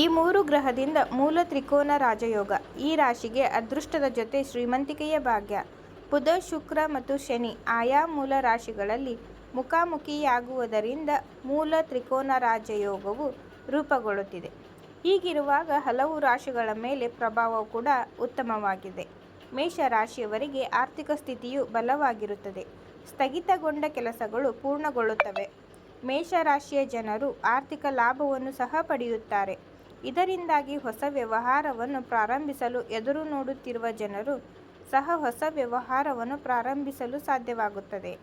ಈ ಮೂರು ಗ್ರಹದಿಂದ ಮೂಲ ತ್ರಿಕೋನ ರಾಜಯೋಗ. ಈ ರಾಶಿಗೆ ಅದೃಷ್ಟದ ಜೊತೆ ಶ್ರೀಮಂತಿಕೆಯ ಭಾಗ್ಯ. ಬುಧ, ಶುಕ್ರ ಮತ್ತು ಶನಿ ಆಯಾ ಮೂಲ ರಾಶಿಗಳಲ್ಲಿ ಮುಖಾಮುಖಿಯಾಗುವುದರಿಂದ ಮೂಲ ತ್ರಿಕೋನ ರಾಜಯೋಗವು ರೂಪುಗೊಳ್ಳುತ್ತಿದೆ. ಹೀಗಿರುವಾಗ ಹಲವು ರಾಶಿಗಳ ಮೇಲೆ ಪ್ರಭಾವ ಕೂಡ ಉತ್ತಮವಾಗಿದೆ. ಮೇಷ ರಾಶಿಯವರಿಗೆ ಆರ್ಥಿಕ ಸ್ಥಿತಿಯು ಬಲವಾಗಿರುತ್ತದೆ. ಸ್ಥಗಿತಗೊಂಡ ಕೆಲಸಗಳು ಪೂರ್ಣಗೊಳ್ಳುತ್ತವೆ. ಮೇಷರಾಶಿಯ ಜನರು ಆರ್ಥಿಕ ಲಾಭವನ್ನು ಸಹ ಪಡೆಯುತ್ತಾರೆ. ಇದರಿಂದಾಗಿ ಹೊಸ ವ್ಯವಹಾರವನ್ನು ಪ್ರಾರಂಭಿಸಲು ಎದುರು ನೋಡುತ್ತಿರುವ ಜನರು ಸಹ ಹೊಸ ವ್ಯವಹಾರವನ್ನು ಪ್ರಾರಂಭಿಸಲು ಸಾಧ್ಯವಾಗುತ್ತದೆ.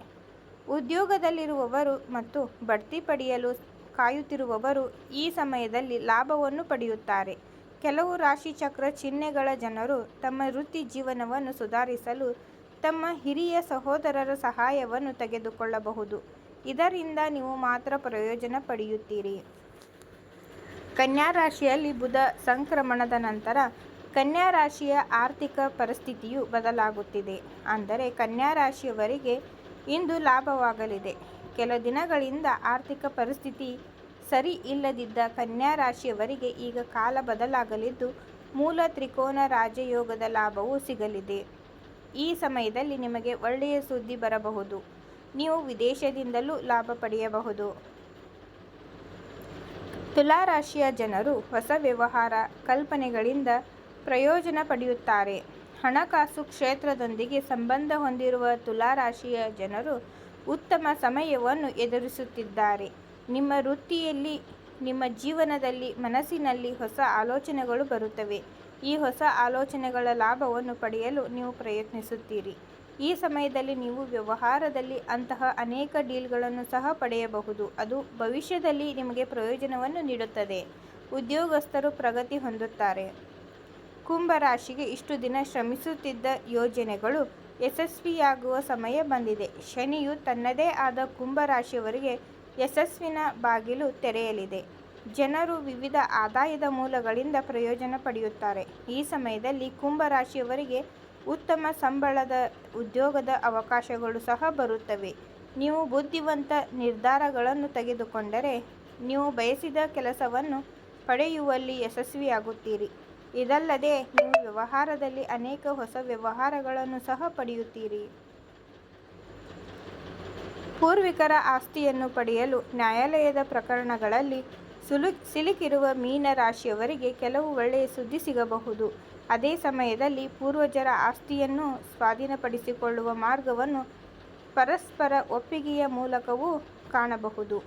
ಉದ್ಯೋಗದಲ್ಲಿರುವವರು ಮತ್ತು ಬಡ್ತಿ ಪಡೆಯಲು ಕಾಯುತ್ತಿರುವವರು ಈ ಸಮಯದಲ್ಲಿ ಲಾಭವನ್ನು ಪಡೆಯುತ್ತಾರೆ. ಕೆಲವು ರಾಶಿಚಕ್ರ ಚಿಹ್ನೆಗಳ ಜನರು ತಮ್ಮ ವೃತ್ತಿ ಜೀವನವನ್ನು ಸುಧಾರಿಸಲು ತಮ್ಮ ಹಿರಿಯ ಸಹೋದರರ ಸಹಾಯವನ್ನು ತೆಗೆದುಕೊಳ್ಳಬಹುದು. ಇದರಿಂದ ನೀವು ಮಾತ್ರ ಪ್ರಯೋಜನ ಪಡೆಯುತ್ತೀರಿ. ಕನ್ಯಾ ರಾಶಿಯಲ್ಲಿ ಬುಧ ಸಂಕ್ರಮಣದ ನಂತರ ಕನ್ಯಾ ರಾಶಿಯ ಆರ್ಥಿಕ ಪರಿಸ್ಥಿತಿಯು ಬದಲಾಗುತ್ತಿದೆ. ಅಂದರೆ ಕನ್ಯಾ ರಾಶಿಯವರಿಗೆ ಇಂದು ಲಾಭವಾಗಲಿದೆ. ಕೆಲ ದಿನಗಳಿಂದ ಆರ್ಥಿಕ ಪರಿಸ್ಥಿತಿ ಸರಿ ಇಲ್ಲದಿದ್ದ ಕನ್ಯಾ ರಾಶಿಯವರಿಗೆ ಈಗ ಕಾಲ ಬದಲಾಗಲಿದ್ದು, ಮೂಲ ತ್ರಿಕೋನ ರಾಜಯೋಗದ ಲಾಭವು ಸಿಗಲಿದೆ. ಈ ಸಮಯದಲ್ಲಿ ನಿಮಗೆ ಒಳ್ಳೆಯ ಸುದ್ದಿ ಬರಬಹುದು. ನೀವು ವಿದೇಶದಿಂದಲೂ ಲಾಭ ಪಡೆಯಬಹುದು. ತುಲಾರಾಶಿಯ ಜನರು ಹೊಸ ವ್ಯವಹಾರ ಕಲ್ಪನೆಗಳಿಂದ ಪ್ರಯೋಜನ ಪಡೆಯುತ್ತಾರೆ. ಹಣಕಾಸು ಕ್ಷೇತ್ರದೊಂದಿಗೆ ಸಂಬಂಧ ಹೊಂದಿರುವ ತುಲಾರಾಶಿಯ ಜನರು ಉತ್ತಮ ಸಮಯವನ್ನು ಎದುರಿಸುತ್ತಿದ್ದಾರೆ. ನಿಮ್ಮ ವೃತ್ತಿಯಲ್ಲಿ, ನಿಮ್ಮ ಜೀವನದಲ್ಲಿ, ಮನಸ್ಸಿನಲ್ಲಿ ಹೊಸ ಆಲೋಚನೆಗಳು ಬರುತ್ತವೆ. ಈ ಹೊಸ ಆಲೋಚನೆಗಳ ಲಾಭವನ್ನು ಪಡೆಯಲು ನೀವು ಪ್ರಯತ್ನಿಸುತ್ತೀರಿ. ಈ ಸಮಯದಲ್ಲಿ ನೀವು ವ್ಯವಹಾರದಲ್ಲಿ ಅಂತಹ ಅನೇಕ ಡೀಲ್ಗಳನ್ನು ಸಹ ಪಡೆಯಬಹುದು. ಅದು ಭವಿಷ್ಯದಲ್ಲಿ ನಿಮಗೆ ಪ್ರಯೋಜನವನ್ನು ನೀಡುತ್ತದೆ. ಉದ್ಯೋಗಸ್ಥರು ಪ್ರಗತಿ ಹೊಂದುತ್ತಾರೆ. ಕುಂಭ ರಾಶಿಗೆ ಇಷ್ಟು ದಿನ ಶ್ರಮಿಸುತ್ತಿದ್ದ ಯೋಜನೆಗಳು ಯಶಸ್ವಿಯಾಗುವ ಸಮಯ ಬಂದಿದೆ. ಶನಿಯು ತನ್ನದೇ ಆದ ಕುಂಭ ರಾಶಿಯವರಿಗೆ ಯಶಸ್ವಿನ ಬಾಗಿಲು ತೆರೆಯಲಿದೆ. ಜನರು ವಿವಿಧ ಆದಾಯದ ಮೂಲಗಳಿಂದ ಪ್ರಯೋಜನ ಪಡೆಯುತ್ತಾರೆ. ಈ ಸಮಯದಲ್ಲಿ ಕುಂಭ ರಾಶಿಯವರಿಗೆ ಉತ್ತಮ ಸಂಬಳದ ಉದ್ಯೋಗದ ಅವಕಾಶಗಳು ಸಹ ಬರುತ್ತವೆ. ನೀವು ಬುದ್ಧಿವಂತ ನಿರ್ಧಾರಗಳನ್ನು ತೆಗೆದುಕೊಂಡರೆ ನೀವು ಬಯಸಿದ ಕೆಲಸವನ್ನು ಪಡೆಯುವಲ್ಲಿ ಯಶಸ್ವಿಯಾಗುತ್ತೀರಿ. ಇದಲ್ಲದೆ ನೀವು ವ್ಯವಹಾರದಲ್ಲಿ ಅನೇಕ ಹೊಸ ವ್ಯವಹಾರಗಳನ್ನು ಸಹ ಪಡೆಯುತ್ತೀರಿ. ಪೂರ್ವಿಕರ ಆಸ್ತಿಯನ್ನು ಪಡೆಯಲು ನ್ಯಾಯಾಲಯದ ಪ್ರಕರಣಗಳಲ್ಲಿ ಸುಲು ಸಿಲುಕಿರುವ ಮೀನ ರಾಶಿಯವರಿಗೆ ಕೆಲವು ಒಳ್ಳೆಯ ಸುದ್ದಿ ಸಿಗಬಹುದು. ಅದೇ ಸಮಯದಲ್ಲಿ ಪೂರ್ವಜರ ಆಸ್ತಿಯನ್ನು ಸ್ವಾಧೀನಪಡಿಸಿಕೊಳ್ಳುವ ಮಾರ್ಗವನ್ನು ಪರಸ್ಪರ ಒಪ್ಪಿಗೆಯ ಮೂಲಕವೂ ಕಾಣಬಹುದು.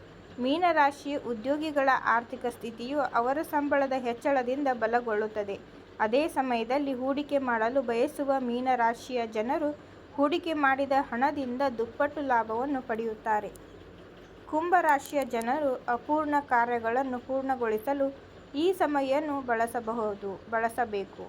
ಮೀನರಾಶಿ ಉದ್ಯೋಗಿಗಳ ಆರ್ಥಿಕ ಸ್ಥಿತಿಯು ಅವರ ಸಂಬಳದ ಹೆಚ್ಚಳದಿಂದ ಬಲಗೊಳ್ಳುತ್ತದೆ. ಅದೇ ಸಮಯದಲ್ಲಿ ಹೂಡಿಕೆ ಮಾಡಲು ಬಯಸುವ ಮೀನರಾಶಿಯ ಜನರು ಹೂಡಿಕೆ ಮಾಡಿದ ಹಣದಿಂದ ದುಪ್ಪಟ್ಟು ಲಾಭವನ್ನು ಪಡೆಯುತ್ತಾರೆ. ಕುಂಭರಾಶಿಯ ಜನರು ಅಪೂರ್ಣ ಕಾರ್ಯಗಳನ್ನು ಪೂರ್ಣಗೊಳಿಸಲು ಈ ಸಮಯವನ್ನು ಬಳಸಬಹುದು ಬಳಸಬೇಕು.